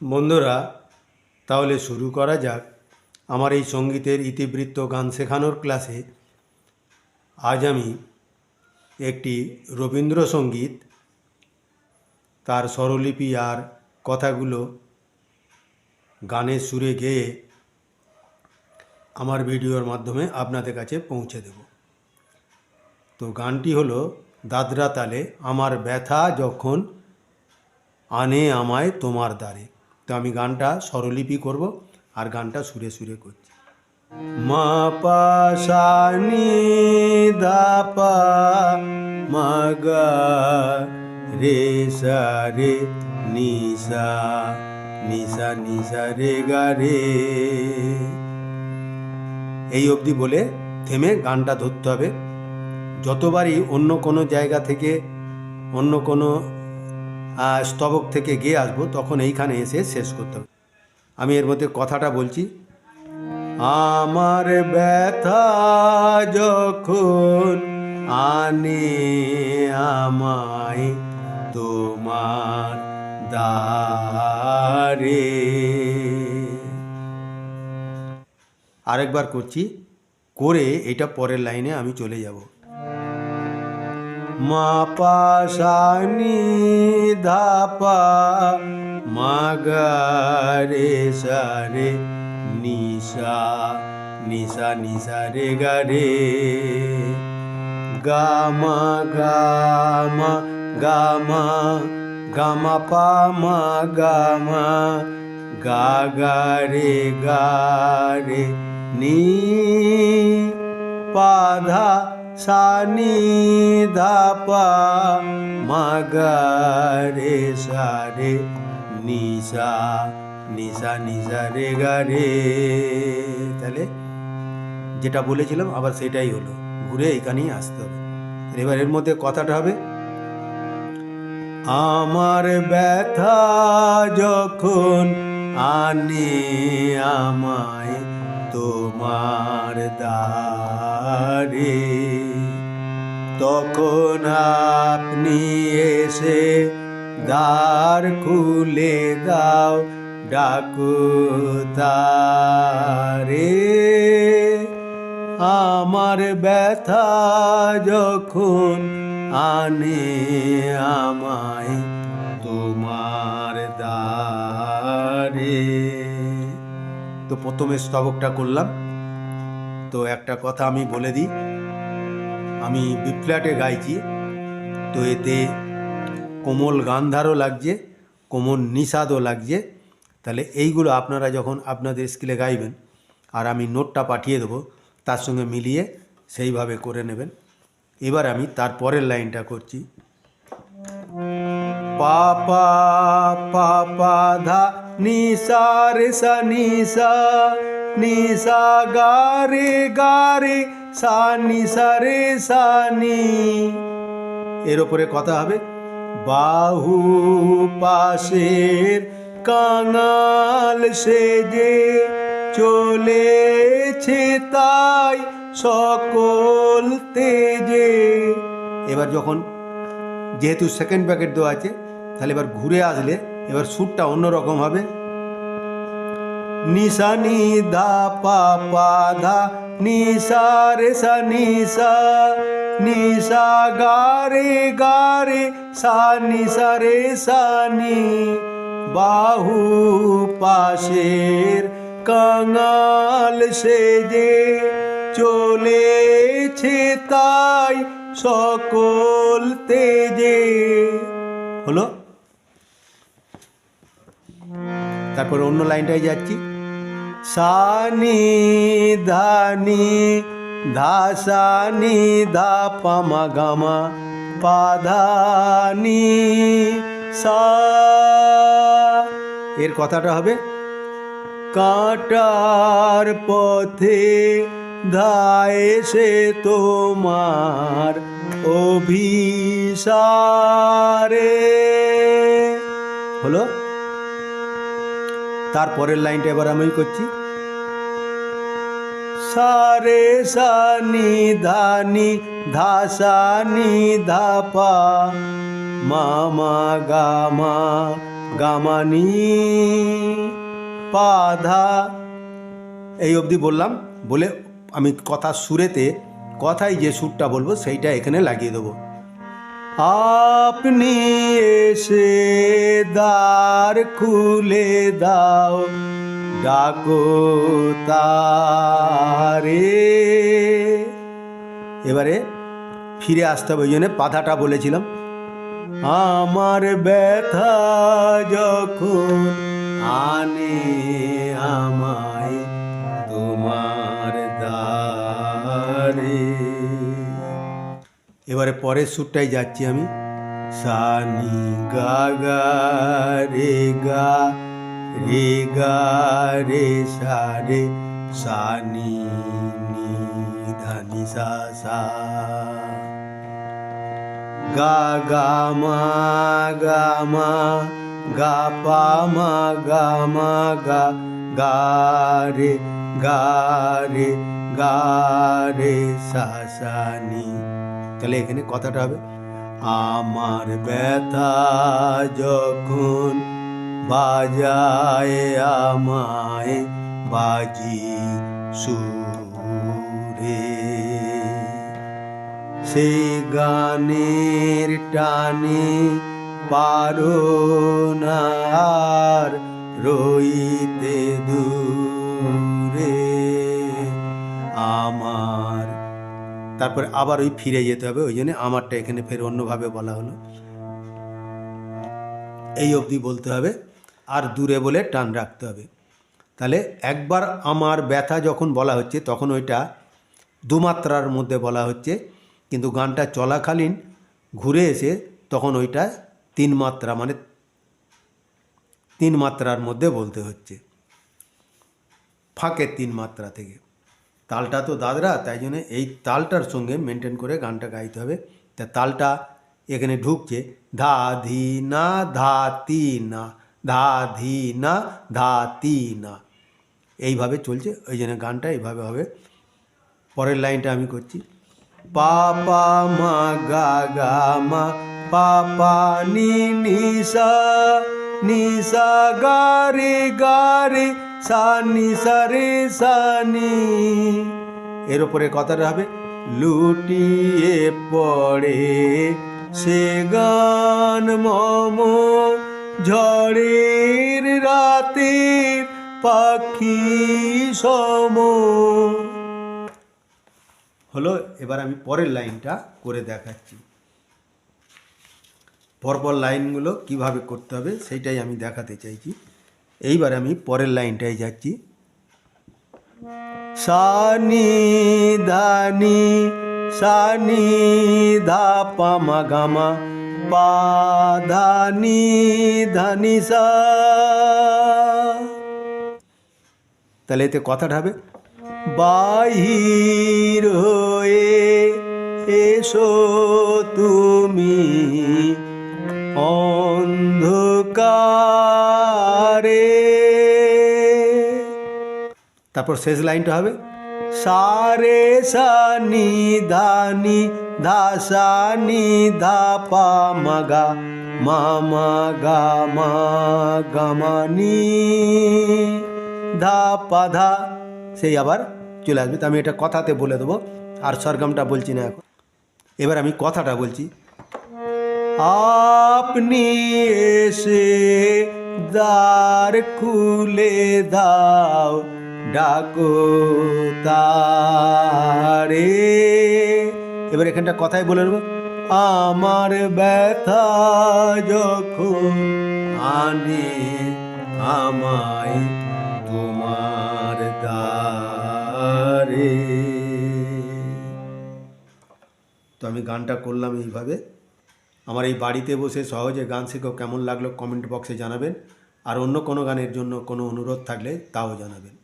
বন্ধুরা, তাহলে শুরু করা যাক। আমার এই সঙ্গীতের ইতিবৃত্ত গান শেখানোর ক্লাসে আজ আমি একটি রবীন্দ্রসঙ্গীত, তার স্বরলিপি আর কথাগুলো গানের সুরে গেয়ে আমার ভিডিওর মাধ্যমে আপনাদের কাছে পৌঁছে দেব। তো গানটি হলো, দাদরা তালে আমার ব্যথা যখন আনে আমায় তোমার দ্বারে। তো আমি গানটা স্বরলিপি করব আর গানটা সুরে সুরে করছি। মা পা, সা, নি ধা পা, মা, গা, রে, সা, রে, নি, সা নি সা নি, সা, রে, গা, রে। এই অবধি বলে থেমে গানটা ধরতে হবে। যতবারই অন্য কোনো জায়গা থেকে অন্য কোনো স্তবক থেকে গিয়ে আসব, তখন এইখানে এসে শেষ করতে হবে। আমি এর মধ্যে কথাটা বলছি, আমার ব্যথা যখন আনে আমায় তোমার দারে আরেকবার করছি, করে এটা পরের লাইনে আমি চলে যাব। मा धापा मा गे सा रे निशा निशा निसा रे ग रे गा मा गा गे नि पाधा গা মা গা মা পা মা গা মা গা গা রে গা রে নি পা ধা সা নি ধা পা মা গা রে। সা রে নি সা নি সা নি সা রে তাহলে যেটা বলেছিলাম, আবার সেটাই হলো। ঘুরে এইখানেই আসতে হবে। এবার এর মধ্যে কথাটা হবে। আমার ব্যথা যখন আনে আমায় তোমার দারে তখন আপনি এসে দ্বার খুলে দাও, ডাকু তারে। আমার ব্যথা যখন আনে আমায় তোমার দ্বারে। তো প্রথমে স্তবকটা করলাম। তো একটা কথা আমি বলে দিই। আমি বিপ্লাটে গাইছি। তো এতে কোমল গান্ধারও লাগছে, কোমল নিষাদও লাগছে। তাহলে এইগুলো আপনারা যখন আপনাদের স্কিলে গাইবেন আর আমি নোটটা পাঠিয়ে দেবো, তার সঙ্গে মিলিয়ে সেইভাবে করে নেবেন। এবার আমি তার পরের লাইনটা করছি। পা পা পা পা ধা, নিসা রে সা, নিসা নিসা গা রে গা রে সা, নিসা রে সা, নি। এর ওপরে কথা হবে, বাহু পাশের কাঙাল সেজে চলেছে তাই সকল তেজে। এবার যখন যেহেতু সেকেন্ড প্যাকেট দেওয়া আছে তাহলে এবার ঘুরে আসলে এবার সুরটা অন্যরকম হবে। নিশা নি ধা পা পা ধা, নিশা রে সা নিশা নিশা গা রে গা রে সা নিশা রে সা নি। বাহু পাশের কাঙাল সেজে চলেছে তাই সকল তেজে। হলো তারপর অন্য লাইনটায় যাচ্ছি। সানি ধানি ধাসানি ধা পামা গামা পাধানি সা। এর কথাটা হবে, কাটার পথে ধায় সে তোমার অভিসারে। হলো? তারপরের লাইনটা এবার আমি করছি। সারে সানি ধানি ধাসানি ধাপা মামা গামা গামানি পাধা এই অবধি বললাম, বলে আমি কথা সুরেতে, কথায় যে সুরটা বলব, সেইটা এখানে লাগিয়ে দেবো। আপনি এসে দ্বার খুলে দাও, ডাকো তারে। এবারে ফিরে আসতে হবে, ওই জন্য পাধাটা বলেছিলাম। আমার ব্যথা যখন আনে আমায় এবারে পরের সুরটাই যাচ্ছি আমি। সানি গা গা, রে গা রে গা, রে, সা, রে সানি নি ধানি সা সা। গা গা, মা গা মা, গা, পা, মা, গা মা, গা গা, রে গা রে গা, রে, সা সা, নি। তাহলে এখানে কথাটা হবে, আমার ব্যথা যখন বাজায় আমায় বাজি সুরে, সেই গানের টানে পারো না রইতে দূরে। তারপরে আবার ওই ফিরে যেতে হবে, ওই জন্য আমারটা এখানে ফের অন্যভাবে বলা হলো। এই অবধি বলতে হবে, আর দূরে বলে টান রাখতে হবে। তাহলে একবার আমার ব্যথা যখন বলা হচ্ছে, তখন ওইটা দুমাত্রার মধ্যে বলা হচ্ছে, কিন্তু গানটা চলাকালীন ঘুরে এসে তখন ওইটা তিন মাত্রা মানে তিন মাত্রার মধ্যে বলতে হচ্ছে। ফাঁকের তিন মাত্রা থেকে। তালটা তো দাদরা, তাই জন্য এই তালটার সঙ্গে মেনটেন করে গানটা গাইতে হবে। তা তালটা এখানে ঢুকছে, ধা ধি না, ধা তি না, ধা ধি না, ধা তি না। এইভাবে চলছে, ওই জন্য গানটা এইভাবে হবে। পরের লাইনটা আমি করছি। পা পা, মা, গা গা, মা, পা পা, নি নি, সা নি, সা, গা, রে গা, রে সা নি সা রে সা নি এর উপরে কথাটা হবে, লুটিয়ে পড়ে সে গান মম ঝড়ের রাতের পাখি সম। হলো, এবার আমি পরের লাইনটা করে দেখাচ্ছি। পরপর লাইনগুলো কীভাবে করতে হবে, সেইটাই আমি দেখাতে চাইছি। এইবার আমি পরের লাইনটাই যাচ্ছি। সানি ধানি সানি ধা পামা গামা পা ধানি ধানি সা। তাহলে এতে কথাটা হবে, বাহির হয়ে এসো তুমি, অন্ধকারে তারপর শেষ লাইনটা হবে, সারে সানি ধানি ধা সানি ধা পা মাগা মামা গা মা গামানি ধা পা ধা। সেই আবার চলে আসবে। তো আমি এটা কথাতে বলে দেবো, আর সরগমটা বলছি না এখন। এবার আমি কথাটা বলছি। আপনি এসে দ্বার খুলে দাও ডাকো তারে। এবার এখানটা কথাই বলে দেবো আমার ব্যথা যখন আনে আমায় তোমার দ্বারে। তো আমি গানটা করলাম এইভাবে। আমার এই বাড়িতে বসে সহজে গান শেখো, কেমন লাগল কমেন্ট বক্সে জানাবেন। আর অন্য কোনো গানের জন্য কোনো অনুরোধ থাকলে তাও জানাবেন।